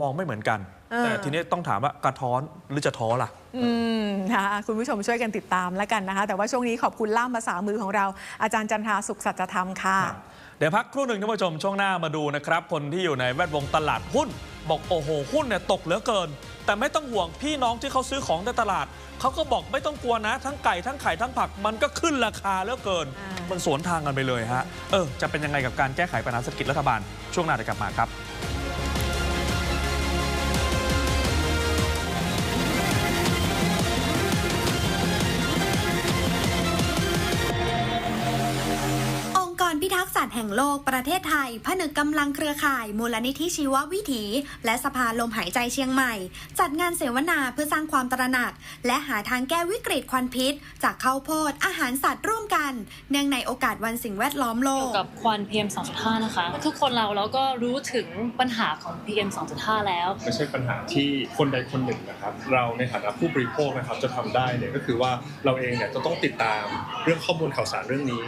มองไม่เหมือนกันเออแต่ทีนี้ต้องถามว่ากระท้อนหรือจะท้อล่ะ อืมนะคะคุณผู้ชมช่วยกันติดตามแล้วกันนะคะ แต่ว่าช่วงนี้ขอบคุณล่ามภาษามือของเรา อาจารย์จันทราสุขสัจธรรมค่ะ เดี๋ยวพักครู่หนึ่งท่านผู้ชมช่วงหน้ามาดูนะครับ คนที่อยู่ในแวดวงตลาดหุ้น บอกโอ้โหหุ้นเนี่ยตกเหลือเกิน แต่ไม่ต้องห่วงพี่น้องที่เขาซื้อของในตลาดเขาก็บอกไม่ต้องกลัวนะ ทั้งไก่ทั้งไข่ทั้งผักมันก็ขึ้นราคาเหลือเกินอ่ามัมันสวนทางกันไปเลยฮะเออจะเป็นยังไงกับการแก้ไขปัญหาเศรษฐกิจรัฐบาลช่วงหน้าเดี๋ยวกลับมาครับ รพิทักษ์สัตว์แห่งโลกประเทศไทยผนึกกำลังเครือข่าย มูลนิธิชีววิถี และสภาลมหายใจเชียงใหม่ จัดงานเสวนาเพื่อสร้างความตระหนัก และหาทางแก้วิกฤตควันพิษ จากข้าวโพดอาหารสัตว์ร่วมกัน เนื่องในโอกาสวันสิ่งแวดล้อมโลเกี่ยกวกับควัน PM 2.5นะคะ ทุกคนเราเราก็รู้ถึงปัญหาของ PM 2.5แล้วไม่ใช่ปัญหาที่คนใดคนหนึ่งนะครับเราในฐานะผู้บริโภคนะครับจะทำได้เนี่ยก็คือว่าเราเองเนี่ยจะต้องติดตามเรื่องข้อมูลข่าวสารเรื่องนี้